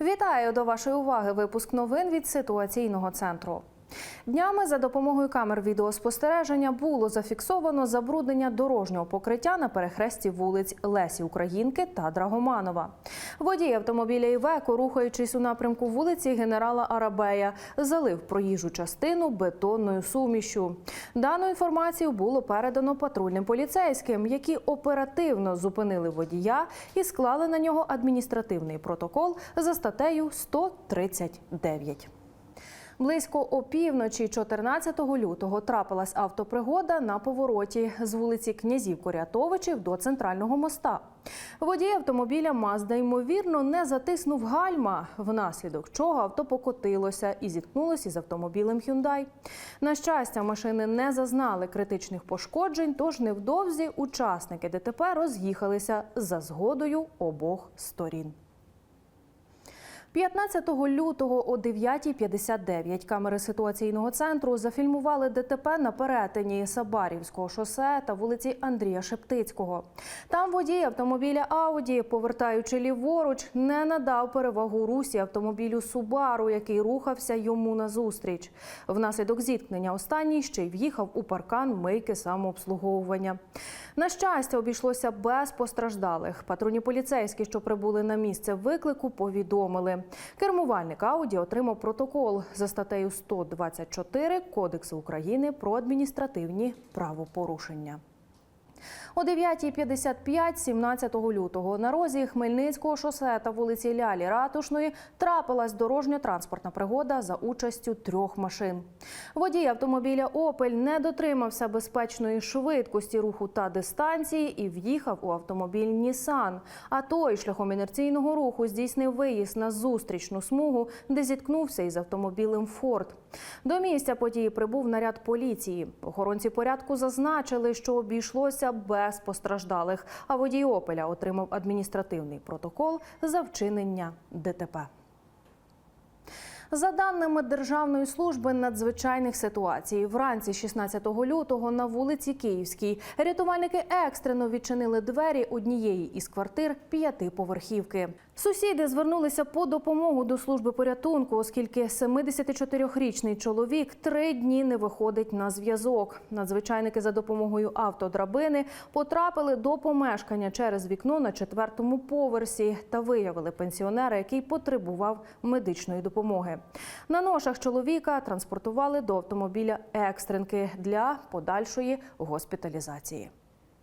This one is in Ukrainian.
Вітаю до вашої уваги. Випуск новин від ситуаційного центру. Днями за допомогою камер відеоспостереження було зафіксовано забруднення дорожнього покриття на перехресті вулиць Лесі Українки та Драгоманова. Водій автомобіля Івеко, рухаючись у напрямку вулиці генерала Арабея, залив проїжджу частину бетонною сумішю. Дану інформацію було передано патрульним поліцейським, які оперативно зупинили водія і склали на нього адміністративний протокол за статтею 139. Близько опівночі 14 лютого трапилась автопригода на повороті з вулиці князів Корятовичів до центрального моста. Водій автомобіля Мазда ймовірно не затиснув гальма, внаслідок чого авто покотилося і зіткнулося із автомобілем Hyundai. На щастя, машини не зазнали критичних пошкоджень, тож невдовзі учасники ДТП роз'їхалися за згодою обох сторін. 15 лютого о 9.59 камери ситуаційного центру зафільмували ДТП на перетині Сабарівського шосе та вулиці Андрія Шептицького. Там водій автомобіля Ауді, повертаючи ліворуч, не надав перевагу русі автомобілю Субару, який рухався йому назустріч. Внаслідок зіткнення останній ще й в'їхав у паркан мийки самообслуговування. На щастя, обійшлося без постраждалих. Патрульні поліцейські, що прибули на місце виклику, повідомили. Кермувальник Ауді отримав протокол за статтею 124 Кодексу України про адміністративні правопорушення. О 9.55 17 лютого на розі Хмельницького шосе та вулиці Лялі Ратушної трапилась дорожньо-транспортна пригода за участю трьох машин. Водій автомобіля Опель не дотримався безпечної швидкості руху та дистанції і в'їхав у автомобіль Нісан. А той шляхом інерційного руху здійснив виїзд на зустрічну смугу, де зіткнувся із автомобілем Форд. До місця події прибув наряд поліції. Охоронці порядку зазначили, що обійшлося без постраждалих, а водій Опеля отримав адміністративний протокол за вчинення ДТП. За даними Державної служби надзвичайних ситуацій, вранці 16 лютого на вулиці Київській рятувальники екстрено відчинили двері однієї із квартир п'ятиповерхівки. Сусіди звернулися по допомогу до служби порятунку, оскільки 74-річний чоловік три дні не виходить на зв'язок. Надзвичайники за допомогою автодрабини потрапили до помешкання через вікно на четвертому поверсі та виявили пенсіонера, який потребував медичної допомоги. На ношах чоловіка транспортували до автомобіля екстренки для подальшої госпіталізації.